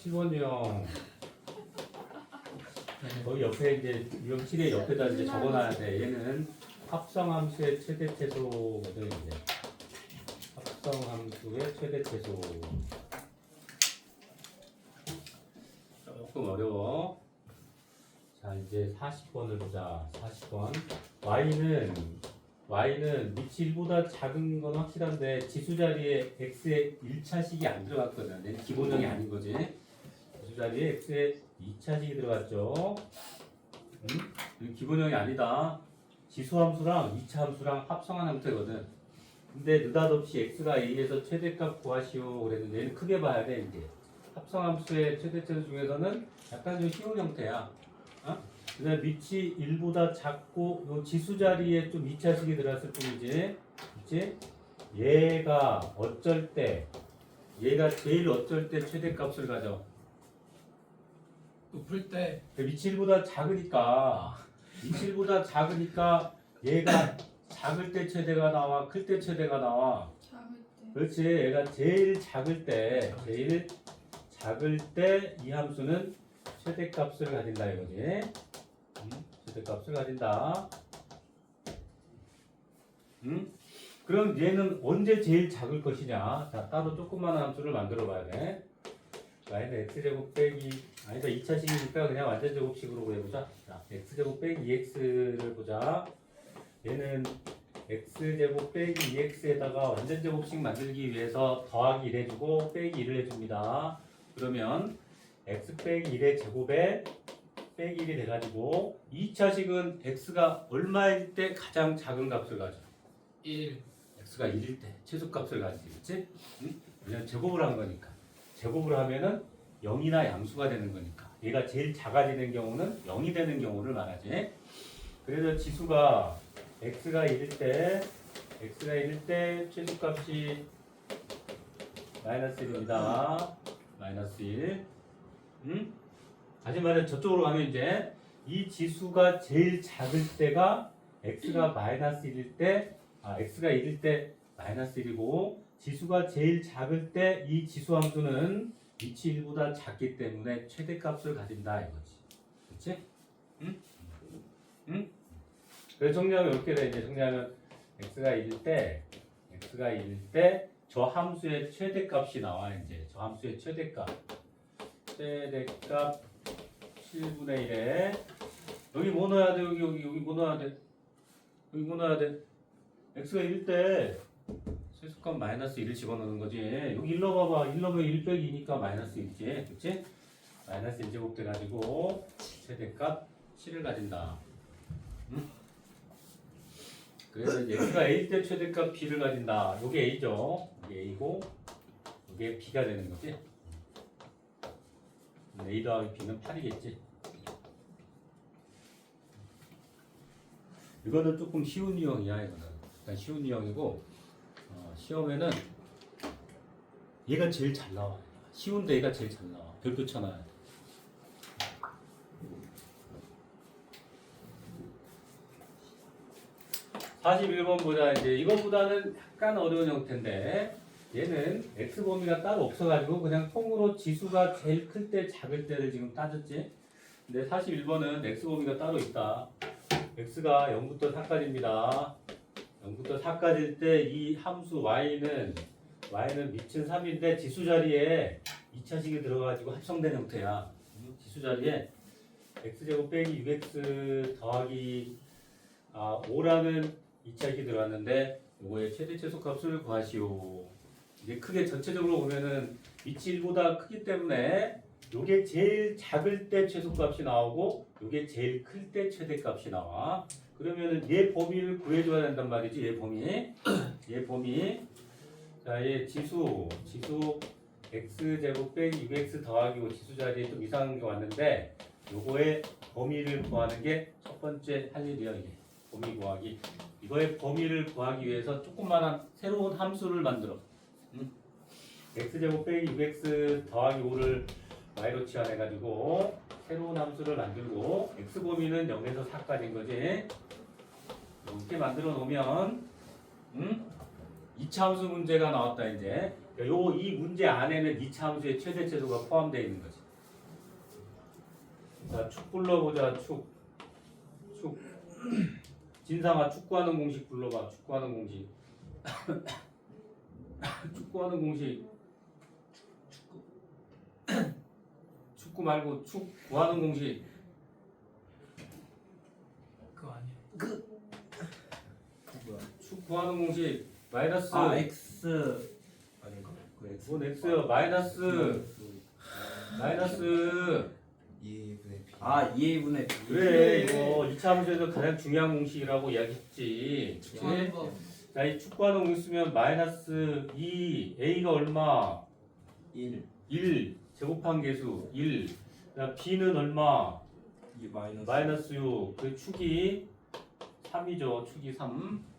7번 유형 거기 옆에 이제 유형 7의 옆에다 이제 적어놔야 돼. 얘는 합성함수의 최대 최소거든 이제. 합성함수의 최대 최소. 조금 어려워. 자 이제 40번을 보자. 40번. y는 y는 밑이 1보다 작은 건 확실한데 지수 자리에 x의 1차식이 안 들어갔거든. 얘는 기본형이 아닌 거지. 자리에 x의 2차식이 들어갔죠. 음? 기본형이 아니다. 지수 함수랑 2차 함수랑 합성한 형태거든. 근데 느닷없이 x가 a에서 최대값 구하시오 그랬는데 얘는 크게 봐야 돼 이제. 합성함수의 최대값 중에서는 약간 좀 쉬운 형태야. 어? 그다음 밑이 1보다 작고 요 지수 자리에 좀 2차식이 들어갔을 뿐이지. 그치? 얘가 어쩔 때 얘가 제일 어쩔 때 최대값을 가져. 높을 때 밑이 1보다 작으니까 1보다 작으니까 얘가 작을 때 최대가 나와 클 때 최대가 나와. 작을 때 그렇지. 얘가 제일 작을 때, 제일 작을 때 이 함수는 최대값을 가진다 이거지. 음, 최대값을 가진다. 음? 그럼 얘는 언제 제일 작을 것이냐? 자, 따로 조그마한 함수를 만들어 봐야 돼. 마이너 x제곱 빼기 아니다 2차식이니까 그냥 완전 제곱식으로 구해보자. 자, x제곱 빼기 2x를 보자. 얘는 x제곱 빼기 2x에다가 완전 제곱식 만들기 위해서 더하기 1 해주고 빼기 1을 해줍니다. 그러면 x 빼기 1의 제곱에 빼기 1이 돼가지고 2차식은 x가 얼마일 때 가장 작은 값을 가져? 1 x가 1일 때 최소값을 가지지, 그렇지? 응? 왜냐면 제곱을 한 거니까. 제곱을 하면은 0이나 양수가 되는 거니까. 얘가 제일 작아지는 경우는 0이 되는 경우를 말하지. 그래서 지수가 x가 1일 때 x가 1일 때 최소값이 마이너스 1입니다. 마이너스 1. 음? 다시 말해 저쪽으로 가면 이제 이 지수가 제일 작을 때가 x가 마이너스 1일 때 아, x가 1일 때 마이너스 1이고 지수가 제일 작을 때 이 지수 함수는 위치 1보다 작기 때문에 최대값을 가진다 이거지. 그렇지? 응? 응? 그래서 정리하면 이렇게 돼 이제 정리하면 x가 1일 때 x가 1일 때 저 함수의 최대값이 나와 이제 저 함수의 최대값 최대값 7분의 1에 여기 뭐 넣어야 돼 여기 여기 여기 뭐 넣어야 돼 여기 뭐 넣어야 돼 x가 1일 때 최소값 마이너스 1을 집어넣는 거지 여기 1 넣어봐봐 1 넣으면 1 빼기 2니까 마이너스 1이지 그치? 마이너스 1제곱 돼가지고 최대값 7을 가진다 그래서 이제 x가 a일 때 최대값 b를 가진다. 요게 a죠. 이게 a고 이게 b가 되는 거지. a 더하기 b는 8이겠지. 이거는 조금 쉬운 유형이야 이거는. 일단 쉬운 유형이고 어, 시험에는 얘가 제일 잘 나와. 쉬운데 얘가 제일 잘 나와. 별표 쳐놔야 돼. 사십일 번 보자 이제 이것보다는 약간 어려운 형태인데 얘는 x 범위가 따로 없어가지고 그냥 통으로 지수가 제일 클 때 작을 때를 지금 따졌지. 근데 41번은 x 범위가 따로 있다. x가 0부터 4까지입니다. 0부터 4까지일 때 이 함수 y는 y는 미친 3인데 지수 자리에 2차식이 들어가지고 합성된 형태야. 음, 지수 자리에 x제곱 빼기 6x 더하기 아, 5라는 2차식이 들어왔는데 요거의 최대 최소값을 구하시오. 이제 크게 전체적으로 보면은 위치 1보다 크기 때문에 요게 제일 작을 때 최소값이 나오고 요게 제일 클 때 최대값이 나와. 그러면은 얘 범위를 구해줘야 된단 말이지 얘 범위. 얘 범위. 자, 얘 지수, 지수 x 제곱 빼기 2x 더하기 5 지수 자리에 좀 이상한 게 왔는데 요거의 범위를 구하는 게 첫 번째 할 일이야 이게. 범위 구하기. 이거의 범위를 구하기 위해서 조그만한 새로운 함수를 만들어. 음? x제곱 빼기 6x 더하기 5를 y로 치환해가지고 새로운 함수를 만들고 x 범위는 0에서 4까지인 거지. 이렇게 만들어 놓으면 음? 2차 함수 문제가 나왔다 이제. 요 이 문제 안에는 2차 함수의 최대 최소가 포함되어 있는 거지. 자, 축 불러보자. 축. 축. 진상아 축구하는 공식 불러봐. 축구하는 공식. 축구하는 공식. 축구. 축구 말고 축구하는 공식. 그거 아니야. 축 구하는 공식. 마이너스. 아 x 아닌가? 그 x 뭔 x요? 마이너스. 마이너스. 2분의 b 아 2a분의 b 그래 이거 2차 함수에서 가장 중요한 공식이라고 이야기했지. 그치? 좋아하는 거. 자, 이 축구하는 공식 쓰면 마이너스 2 a가 얼마? 1 1 제곱한 개수 1. 자, b는 얼마? 2 마이너스 마이너스 6. 그 축이 3이죠. 축이 3.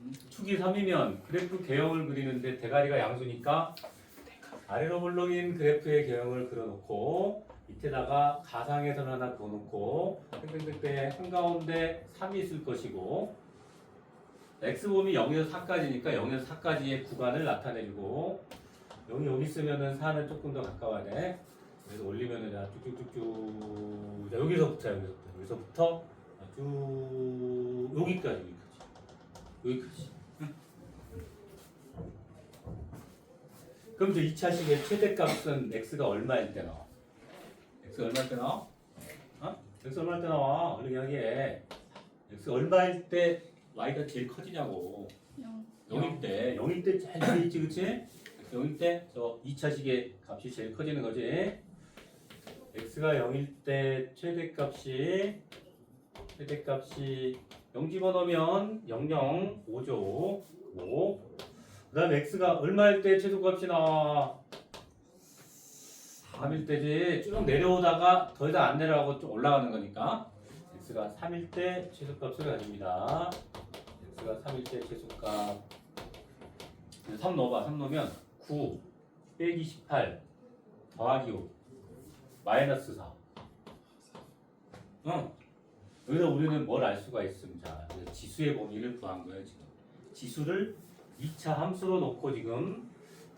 음, 축이 3이면 그래프 개형을 그리는데 대가리가 양수니까 아래로 물렁인 그래프의 개형을 그려놓고 밑에다가 가상의선 하나 그어놓고 뺑뺑뺑뺑 한가운데 3이 있을 것이고 x범위 0에서 4까지니까 0에서 4까지의 구간을 나타내주고 여기 여기 쓰면은 4는 조금 더 가까워야 돼. 그래서 올리면은 자 쭉쭉쭉쭉. 자 여기서부터 여기서부터. 여기서부터 쭉 여기까지 여기까지 응. 그럼 이제 2차식의 최대값은 x가 얼마일 때 나와? x 얼마일 때 나와? 어? x 얼마일 때 나와? 얼른 이야기해 x 얼마일 때 y가 제일 커지냐고 0일 때 0일 때 제일 커 있지 그치? 0일 때 저 2차식의 값이 제일 커지는 거지 x가 0일 때 최대값이 최대값이 0 집어넣으면 00 5죠 5 그 다음 x가 얼마일 때 최소값이 나와 3일 때지. 쭉 내려오다가 더 이상 안 내려가고 좀 올라가는 거니까 x가 3일 때 최소값을 가집니다. x가 3일 때 최소값. 3 넣어봐. 3 넣으면 9 빼기 18 더하기 5 마이너스 4 응. 여기서 우리는 뭘 알 수가 있습니다. 그래서 지수의 범위를 구한 거예요 지금. 지수를 2차 함수로 놓고 지금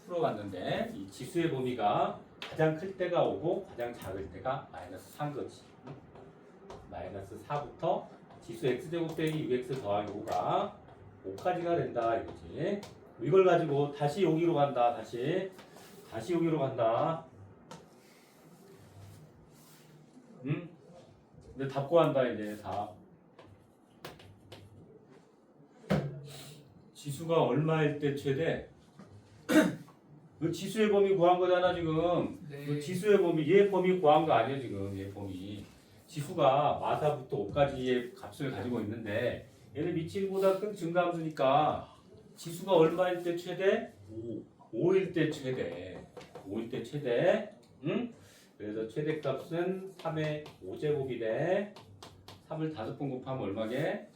풀어봤는데 이 지수의 범위가 가장 클 때가 오고 가장 작을 때가 마이너스 3 거지 마이너스 4부터 지수 x제곱 빼기 6x 더하기 5가 5까지가 된다 이거지. 이걸 가지고 다시 여기로 간다 다시. 다시 여기로 간다 근데 답 구한다 이제 답 지수가 얼마일 때 최대? 그 지수의 범위 구한 거잖아 지금 네. 그 지수의 범위 얘 범위 구한 거 아니야 지금 얘 범위 지수가 마사부터 5까지의 값을 가지고 있는데 얘는 미칠보다 큰 증가함수니까 지수가 얼마일 때 최대? 5 5일 때 최대 5일 때 최대 응? 그래서 최대값은 3의 5제곱이 돼 3을 5번 곱하면 얼마게?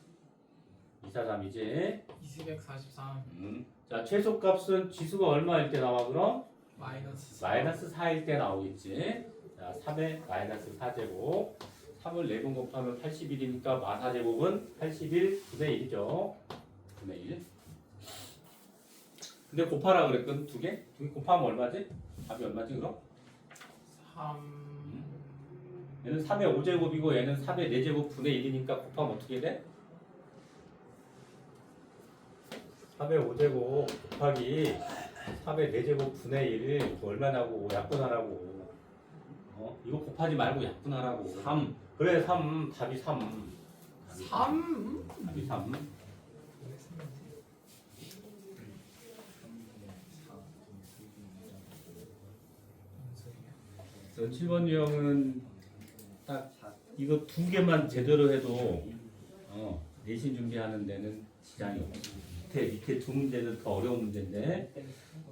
243이지 243 음. 자 최소값은 지수가 얼마일 때 나와 그럼? 마이너스 마이너스 4일 때 나오겠지. 자, 3의 마이너스 4제곱. 3을 4번 곱하면 81이니까 마 4제곱은 81 분의 1이죠. 분의 1. 근데 곱하라 그랬거든, 두 개? 두 개 곱하면 얼마지? 답이 얼마지, 그럼? 3 얘는 3의 5제곱이고 얘는 3의 4제곱 분의 1이니까 곱하면 어떻게 돼? 3의 5제곱 곱하기 3의 4제곱 분의 1 얼마냐고 약분하라고. 어? 이거 곱하지 말고 약분하라고. 3 그래 3 답이 3 3 답이 3 그래서 7번 유형은 딱 이거 두 개만 제대로 해도 어, 내신 준비하는 데는 지장이 없어 밑에 밑에 두 문제는 더 어려운 문제인데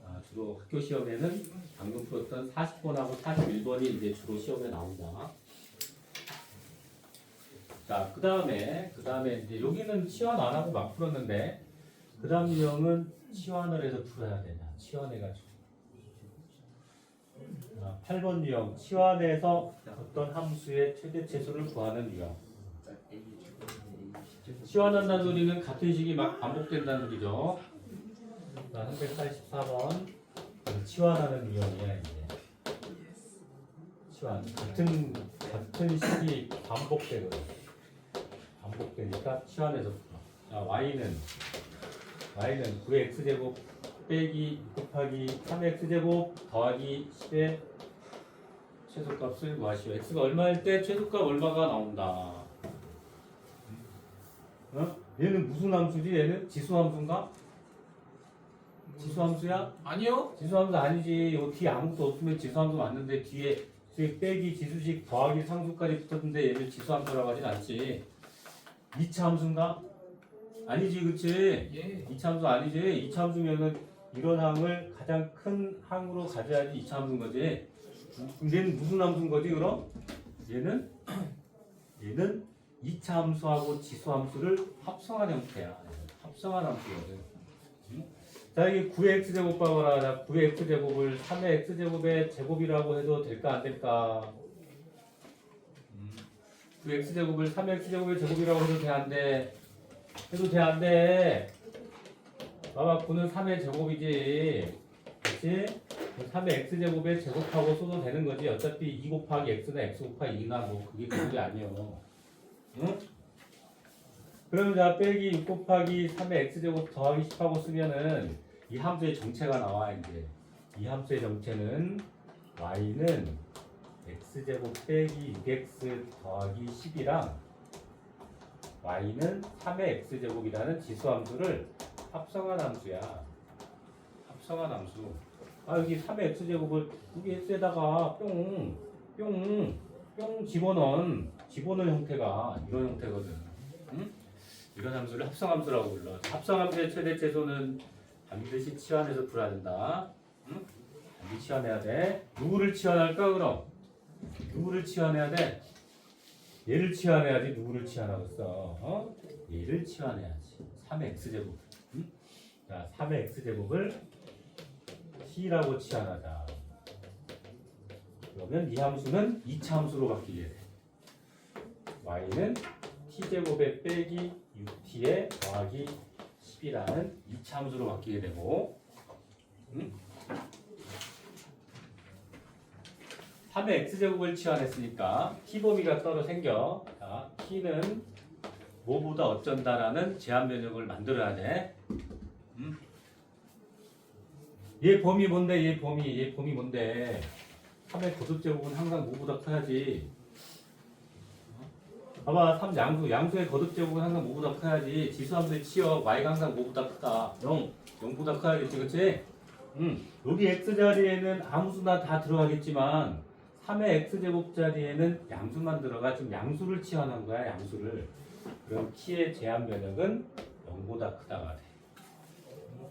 아, 주로 학교 시험에는 방금 풀었던 40번하고 41번이 이제 주로 시험에 나온다. 자, 그 다음에 그 다음에 이제 여기는 치환 안 하고 막 풀었는데 그 다음 유형은 치환을 해서 풀어야 되냐? 치환해가지고. 자, 8번 유형 치환해서 어떤 함수의 최대 최소를 구하는 유형. 치환한다는 소리는 같은 식이 막 반복된다는 소리죠. 자, 384번. 치환하는 이론이야, 이제. 치환. 같은, 같은 식이 반복되거든. 반복되니까 치환해서 풀어. 자, y는, y는 9x제곱 빼기 곱하기 3x제곱 더하기 10의 최소값을 구하시오. x가 얼마일 때 최소값 얼마가 나온다. 어? 얘는 무슨 함수지? 얘는 지수 함수인가? 지수 함수야? 아니요. 지수 함수 아니지. 요 뒤에 아무것도 없으면 지수 함수 맞는데 뒤에 뒤에 빼기 지수식 더하기 상수까지 붙었는데 얘를 지수 함수라고 하진 않지. 2차 함수인가? 아니지, 그치? 예. 2차 함수 아니지. 2차 함수면은 이런 항을 가장 큰 항으로 가져야지 2차 함수인 거지. 얘는 무슨 함수인 거지, 그럼? 얘는 얘는 2차 함수하고 지수 함수를 합성한 형태야. 합성한 함수거든. 응? 자, 이게 9x 제곱 봐봐라. 자, 9x 제곱을 3의 x 제곱의 제곱이라고 해도 될까 안 될까? 9x 제곱을 3x 제곱의 제곱이라고 해도 돼 안 돼? 해도 돼 안 돼? 봐봐 9는 3의 제곱이지 그치? 3의 x제곱의 제곱하고 써도 되는 거지 어차피 2 곱하기 x나 x 곱하기 2나 뭐 그게 그게 아니요 응? 그러면 자 빼기 6 곱하기 3의 x제곱 더하기 10하고 쓰면은 이 함수의 정체가 나와 이제 이 함수의 정체는 y는 x제곱 빼기 6x 더하기 10이랑 y는 3의 x제곱이라는 지수 함수를 합성한 함수야. 합성한 함수. 아 여기 3의 x제곱을 여기 x에다가 뿅, 뿅, 뿅 집어넣은 집어넣은 형태가 이런 형태거든. 응? 이런 함수를 합성함수라고 불러. 합성함수의 최대 최소는 반드시 치환해서 풀어야 된다. 응? 반드시 치환해야 돼. 누구를 치환할까 그럼? 누구를 치환해야 돼? 얘를 치환해야지 누구를 치환하겠어? 어? 얘를 치환해야지. 3의 x제곱. 응? 자, 3의 x제곱을 c라고 치환하자. 그러면 이 함수는 2차 함수로 바뀌게 돼. y는 t제곱에 빼기 6t에 더하기 10이라는 2차 함수로 바뀌게 되고 응? 3의 x제곱을 치환했으니까 t 범위가 따로 생겨. 자, t는 뭐보다 어쩐다라는 제한 면역을 만들어야 돼. 음? 얘 범위 뭔데? 얘 범위, 얘 범위 뭔데? 3의 거듭제곱은 항상 뭐보다 커야지. 어? 봐봐, 3 양수, 양수의 거듭제곱은 항상 뭐보다 커야지. 지수함수의 치역, y가 항상 뭐보다 크다. 0, 0보다 커야겠지, 그치? 음, 여기 x 자리에는 아무 수나 다 들어가겠지만 3의 x제곱 자리에는 양수만 들어가 지금 양수를 치환한 거야 양수를 그럼 t의 제한 면역은 0보다 크다가 돼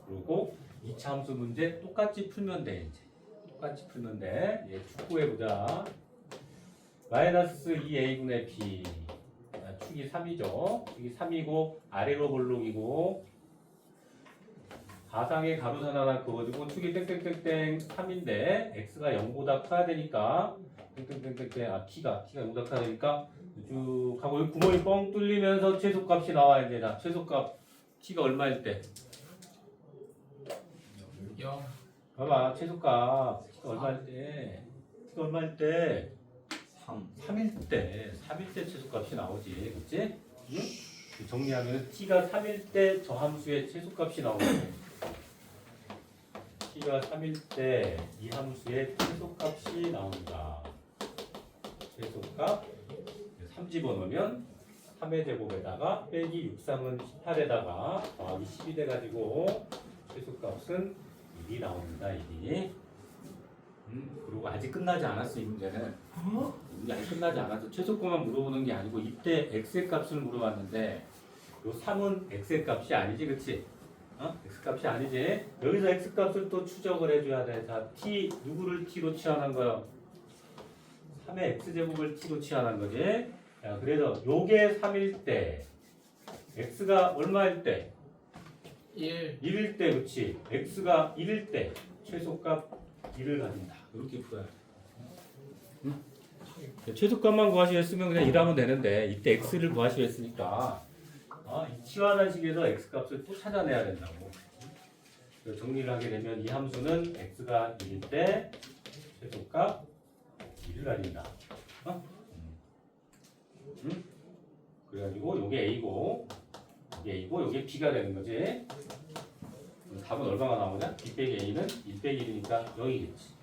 그리고 2차 함수 문제 똑같이 풀면 돼 이제. 똑같이 풀면 돼. 예, 축구해 보자. 마이너스 2a분의 b 아, 축이 3이죠. 축이 3이고 아래로 볼록이고. 가상의 가로선 하나 그어주고 축이 땡땡땡땡 3인데 x가 0보다 커야 되니까. 땡땡땡땡땡. 아 t가 t가 0보다 커야 되니까. 쭉 하고 구멍이 뻥 뚫리면서 최소값이 나와야 돼. 자 최소값. t가 얼마일 때? 0. 봐봐 최소값 얼마일 때? 얼마일 때? 3 3일 때 3일 때 최소값이 나오지, 그렇지? 응? 정리하면 t가 3일 때 저 함수의 최소값이 나오고 t가 3일 때 이 함수의 최소값이 나온다. 최소값 3 집어넣으면 3의 제곱에다가 빼기 63은 18에다가 더하기 10이 돼가지고 최소값은 1이 나옵니다. 1이. 음, 그리고 아직 끝나지 않았어 이 문제는. 이게 아직 끝나지 않아서 최소값만 물어보는 게 아니고 이때 x의 값을 물어봤는데 요 3은 x의 값이 아니지 그치? 어? x 값이 아니지 여기서 x 값을 또 추적을 해줘야 돼 자 t 누구를 t로 치환한 거야? 3의 x제곱을 t로 치환한 거지 자 그래서 요게 3일 때 x가 얼마일 때? 1. 1일 때 그치? x가 1일 때 최소값 1을 가진다 이렇게 풀어야 돼 최소값만 구하시려 했으면 그냥 1하면 되는데 이때 x를 구하시려 했으니까 아, 이 치환한 식에서 x 값을 또 찾아내야 된다고 그래서 정리를 하게 되면 이 함수는 x가 1일 때 최소값 1을 가진다. 어? 음. 음? 그래가지고 요게 a고 a고 요게 b가 되는 거지. 답은 얼마가 나오냐? b 빼기 a는 1 빼기 1이니까 0이겠지.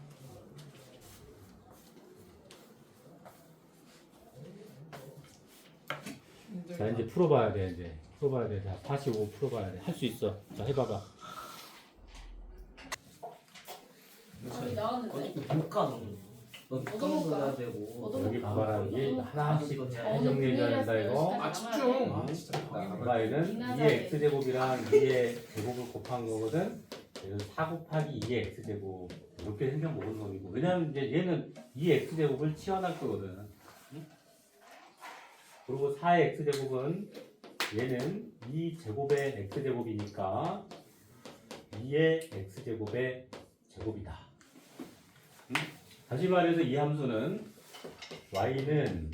자 이제 풀어봐야 돼 이제 풀어봐야 돼. 자 45 풀어봐야 돼. 할 수 있어. 자 해봐봐. 답이 나왔는데. 어차피 못 가, 너는. 너 해야 되고. 얻어먹- 여기 이게 어, 하나씩 어, 잘 정리해줘야 된다 이거. 아 집중. 아 음. 진짜. 이는 2의 x제곱이랑 2의 제곱을 곱한 거거든. 그래서 4 곱하기 2의 x제곱 이렇게 생각 먹은 놈이고 왜냐면 이제 얘는 2의 x제곱을 치환할 거거든. 응? 그리고 4의 x제곱은 얘는 2 제곱의 x제곱이니까 2의 x제곱의 제곱이다. 응? 다시 말해서 이 함수는 y는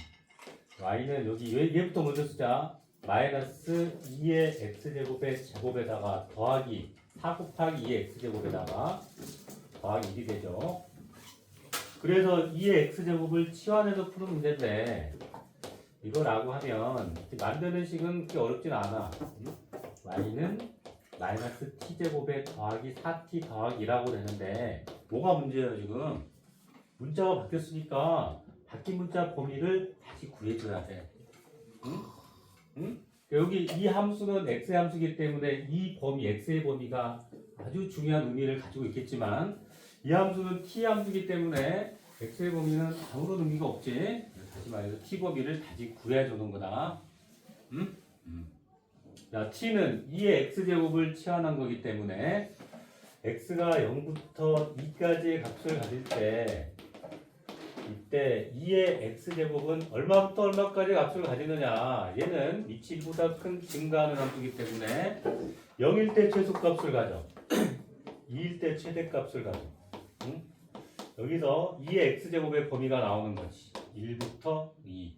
y는 여기 얘- 얘부터 먼저 쓰자. 마이너스 2의 x제곱의 제곱에다가 더하기 4 곱하기 2의 x제곱에다가 더하기 1이 되죠. 그래서 2의 x제곱을 치환해서 푸는 문제인데 이거라고 하면 만드는 식은 그렇게 어렵진 않아. 응? y는 마이너스 t제곱에 더하기 4t 더하기 2라고 되는데 뭐가 문제예요 지금? 문자가 바뀌었으니까 바뀐 문자 범위를 다시 구해줘야 돼. 응? 응? 여기 이 함수는 x의 함수이기 때문에 이 범위, x의 범위가 아주 중요한 의미를 가지고 있겠지만 이 함수는 t 함수이기 때문에 x의 범위는 아무런 의미가 없지. 다시 말해서 t 범위를 다시 구해주는 거다. 응? 음. 자, t는 2의 x제곱을 치환한 거기 때문에 x가 0부터 2까지의 값을 가질 때 이때 2의 x제곱은 얼마부터 얼마까지 값을 가지느냐. 얘는 위치 1보다 큰 증가하는 함수이기 때문에 0일 때 최소값을 가져. 2일 때 최대값을 가져. 응? 여기서 2의 x제곱의 범위가 나오는 거지. 1부터 2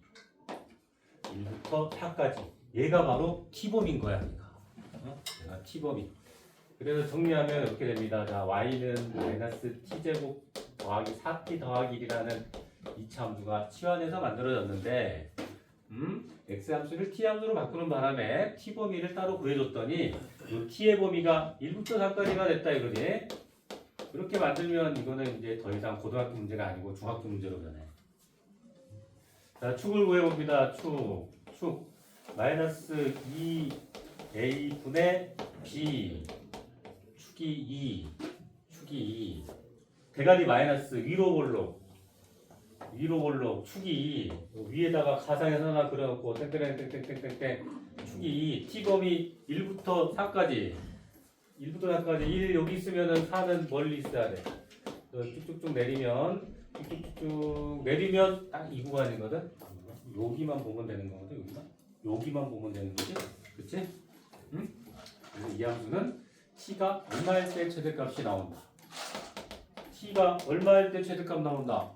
1부터 4까지. 얘가 바로 t범인 거야 얘가. 어? 얘가 t범이. 그래서 정리하면 이렇게 됩니다. 자 y는 마이너스 t제곱 더하기 4t 더하기 1이라는 이차 함수가 치환해서 만들어졌는데 음, x 함수를 t 함수로 바꾸는 바람에 t 범위를 따로 구해줬더니 이 t의 범위가 1부터 4까지가 됐다 이거지. 그렇게 만들면 이거는 이제 더 이상 고등학교 문제가 아니고 중학교 문제로 변해. 자 축을 구해봅니다. 축, 축. 마이너스 2a 분의 b. 축이 2 축이 2 대가리 마이너스 위로 볼록 위로 볼록 축이 위에다가 가상에서 하나 그려놓고 땡땡땡 땡땡땡땡 축이 t범위 1부터 4까지 1부터 4까지 1 여기 있으면은 4는 멀리 있어야 돼. 어, 쭉쭉쭉 내리면 쭉쭉쭉 내리면 딱 이 구간이거든? 여기만 보면 되는 거거든 여기만 여기만 보면 되는 거지? 그치? 응? 그래서 이 함수는 t가 얼마일 때 최대값이 나온다 t가 얼마일 때 최대값 나온다?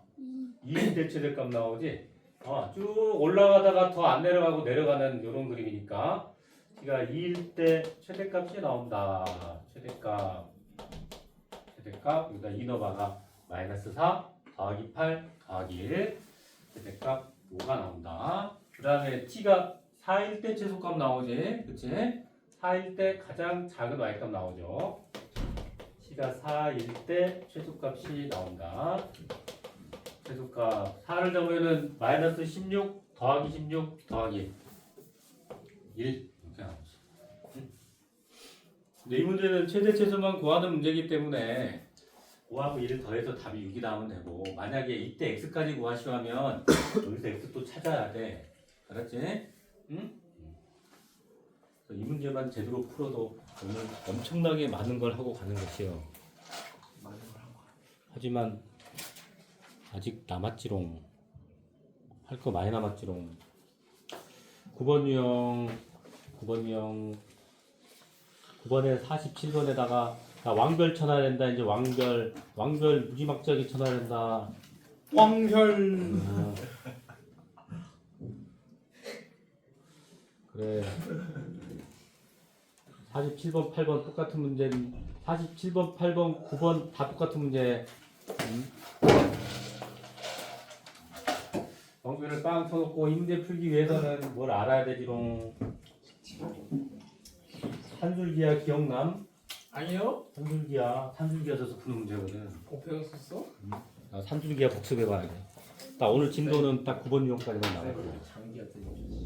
2일 때 최대값 나오지? 아, 쭉 올라가다가 더 안 내려가고 내려가는 이런 그림이니까 t가 2일 때 최대값이 나온다. 최대값 최대값 여기다 2 넣어봐가 마이너스 4 더하기 8 더하기 1 최대값 5가 나온다. 그 다음에 t가 4일 때 최소값 나오지? 그치? 4일 때 가장 작은 y값 나오죠. T가 4일 때 최소값이 나온다. 최소값 4를 잡으면은 마이너스 16 더하기 16 더하기 1 이렇게 나오지. 응? 근데 이 문제는 최대 최소만 구하는 문제이기 때문에 5하고 1을 더해서 답이 6이 나오면 되고 만약에 이때 x까지 구하시오 하면 여기서 x 또 찾아야 돼. 알았지? 응? 그래서 이 문제만 제대로 풀어도 오늘 엄청나게 많은 걸 하고 가는 것이요. 하지만 아직 남았지롱. 할 거 많이 남았지롱. 9번 유형, 9번 유형, 9번에 47번에다가 나 왕별 쳐놔야 된다. 이제 왕별, 왕별 무지막지하게 쳐놔야 된다. 왕혈. 아. 그래. 47번, 8번 똑같은 문제는 47번, 8번, 9번 다 똑같은 문제. 음. 정규를 빵 쳐놓고 인대 풀기 위해서는 뭘 알아야 되지롱. 산술기야 기억남? 아니요? 산술기야 산술기야 져서 푸는 문제거든. 어 배웠었어? 나 산술기야 복습해봐야 돼. 나 오늘 진도는 딱 9번 유형까지만. 장기 거.